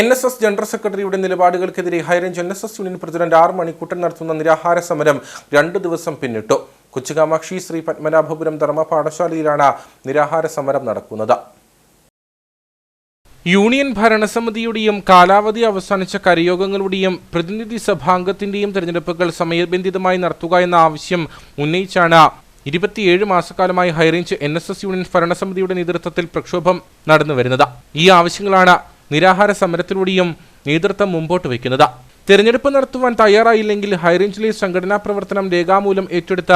N S S general സെക്രട്ടറിയുടെ നിലപാടുകൾക്കെതിരെ high range N S S union president R Manikuttan നടത്തുന്ന നിരാഹാര സമരം രണ്ടു ദിവസം പിന്നിട്ടു. കൊച്ചുകാമാക്ഷി ശ്രീ പത്മനാഭപുരം ധർമ്മ പാഠശാലയിലാണ് നിരാഹാര സമരം നടക്കുന്നത്. യൂണിയൻ ഭരണസമിതിയുടെയും കാലാവധി അവസാനിച്ച കരയോഗങ്ങളുടെയും പ്രതിനിധി സഭാംഗത്തിന്റെയും തെരഞ്ഞെടുപ്പുകൾ സമയബന്ധിതമായി നടത്തുക എന്ന ആവശ്യം ഉന്നയിച്ചാണ് ഇരുപത്തിയേഴ് മാസക്കാലമായി high range N S S union ഭരണസമിതിയുടെ നേതൃത്വത്തിൽ പ്രക്ഷോഭം നടന്നുവരുന്നത്. ഈ ആവശ്യങ്ങളാണ് നിരാഹാര സമരത്തിലൂടെയും നേതൃത്വം മുമ്പോട്ട് വയ്ക്കുന്നത്. തിരഞ്ഞെടുപ്പ് നടത്തുവാൻ തയ്യാറായില്ലെങ്കിൽ ഹൈറേഞ്ചിലെ സംഘടനാ പ്രവർത്തനം രേഖാമൂലം ഏറ്റെടുത്ത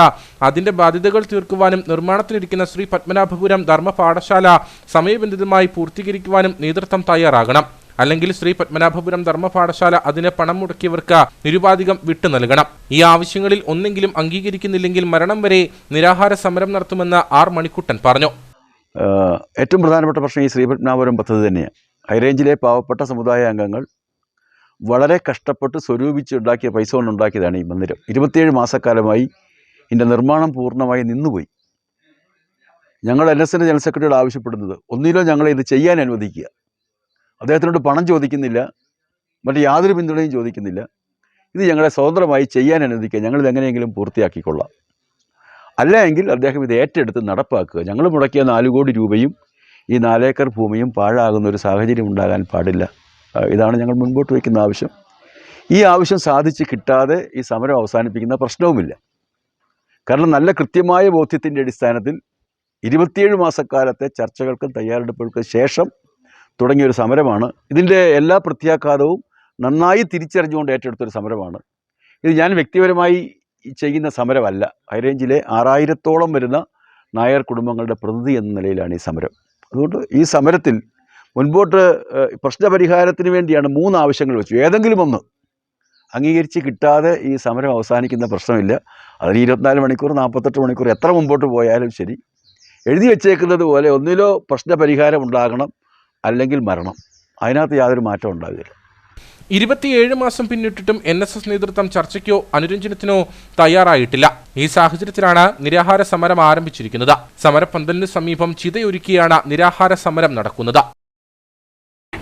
അതിന്റെ ബാധ്യതകൾ തീർക്കുവാനും നിർമ്മാണത്തിനിരിക്കുന്ന ശ്രീ പത്മനാഭപുരം ധർമ്മ പാഠശാല സമയബന്ധിതമായി പൂർത്തീകരിക്കുവാനും നേതൃത്വം തയ്യാറാകണം. അല്ലെങ്കിൽ ശ്രീ പത്മനാഭപുരം ധർമ്മ പാഠശാല അതിന് പണം മുടക്കിയവർക്ക് നിരുപാധികം വിട്ടു നൽകണം. ഈ ആവശ്യങ്ങളിൽ ഒന്നെങ്കിലും അംഗീകരിക്കുന്നില്ലെങ്കിൽ മരണം വരെ നിരാഹാര സമരം നടത്തുമെന്ന് ആർ മണിക്കുട്ടൻ പറഞ്ഞു. ഏറ്റവും പ്രധാനപ്പെട്ട പ്രശ്നം ഈ ശ്രീപത്മനാഭപുരം പദ്ധതി തന്നെയാണ്. ഹൈറേഞ്ചിലെ പാവപ്പെട്ട സമുദായ അംഗങ്ങൾ വളരെ കഷ്ടപ്പെട്ട് സ്വരൂപിച്ച് ഉണ്ടാക്കിയ പൈസ കൊണ്ടുണ്ടാക്കിയതാണ് ഈ മന്ദിരം. ഇരുപത്തിയേഴ് മാസക്കാലമായി ഇതിന്റെ നിർമ്മാണം പൂർണമായി നിന്നുപോയി. ഞങ്ങൾ എൻ എസ് എന്റെ ജനറൽ സെക്രട്ടറിയോട് ആവശ്യപ്പെടുന്നത് ഒന്നിലോ ഞങ്ങളെ ഇത് ചെയ്യാൻ അനുവദിക്കുക. അദ്ദേഹത്തിനോട് പണം ചോദിക്കുന്നില്ല. മറ്റ് യാതൊരു പിന്തുണയും ചോദിക്കുന്നില്ല. ഇത് ഞങ്ങളെ സ്വതന്ത്രമായി ചെയ്യാൻ അനുവദിക്കുക. ഞങ്ങളിത് എങ്ങനെയെങ്കിലും പൂർത്തിയാക്കിക്കൊള്ളാം. അല്ല എങ്കിൽ അദ്ദേഹം ഇത് ഏറ്റെടുത്ത് നടപ്പാക്കുക. ഞങ്ങൾ മുടക്കിയ നാല് കോടി രൂപയും ഈ നാലേക്കർ ഭൂമിയും പാഴാകുന്ന ഒരു സാഹചര്യം ഉണ്ടാകാൻ പാടില്ല. ഇതാണ് ഞങ്ങൾ മുൻപോട്ട് വയ്ക്കുന്ന ആവശ്യം. ഈ ആവശ്യം സാധിച്ച് കിട്ടാതെ ഈ സമരം അവസാനിപ്പിക്കുന്ന പ്രശ്നവുമില്ല. കാരണം നല്ല കൃത്യമായ ബോധ്യത്തിന്റെ അടിസ്ഥാനത്തിൽ ഇരുപത്തിയേഴ് മാസക്കാലത്തെ ചർച്ചകൾക്കും തയ്യാറെടുപ്പുകൾക്കും ശേഷം തുടങ്ങിയൊരു സമരമാണ്. ഇതിന്റെ എല്ലാ പ്രത്യാഘാതവും നന്നായി തിരിച്ചറിഞ്ഞുകൊണ്ട് ഏറ്റെടുത്തൊരു സമരമാണ്. ഇത് ഞാൻ വ്യക്തിപരമായി ചെയ്യുന്ന സമരമല്ല. ഹൈറേഞ്ചിലെ ആറായിരത്തോളം വരുന്ന നായർ കുടുംബങ്ങളുടെ പ്രതിനിധി എന്ന നിലയിലാണ് ഈ സമരം. അതുകൊണ്ട് ഈ സമരത്തിൽ മുൻപോട്ട് പ്രശ്നപരിഹാരത്തിന് വേണ്ടിയാണ് മൂന്ന് ആവശ്യങ്ങൾ വെച്ചു. ഏതെങ്കിലും ഒന്ന്. അംഗീകരിച്ച് കിട്ടാതെ ഈ സമരം അവസാനിക്കുന്ന പ്രശ്നമില്ല. അതിന് ഇരുപത്തിനാല് മണിക്കൂർ നാൽപ്പത്തെട്ട് മണിക്കൂർ എത്ര മുമ്പോട്ട് പോയാലും ശരി. എഴുതി വെച്ചേക്കുന്നത് പോലെ ഒന്നിലോ പ്രശ്നപരിഹാരം ഉണ്ടാകണം അല്ലെങ്കിൽ മരണം. അതിനകത്ത് യാതൊരു മാറ്റം ഉണ്ടാകില്ല. ഇരുപത്തിയേഴ് മാസം പിന്നിട്ടിട്ടും എൻ എസ് എസ് നേതൃത്വം ചർച്ചയ്ക്കോ അനുരഞ്ജനത്തിനോ തയ്യാറായിട്ടില്ല. ഈ സാഹചര്യത്തിലാണ് നിരാഹാര സമരം ആരംഭിച്ചിരിക്കുന്നത്. സമരപ്പന്തലിന് സമീപം ചിതയൊരുക്കിയാണ് നിരാഹാര സമരം നടക്കുന്നത്.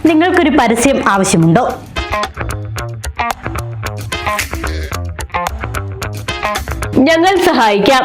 നിങ്ങൾക്കൊരു പരസ്യം ആവശ്യമുണ്ടോ? ഞങ്ങൾ സഹായിക്കാം.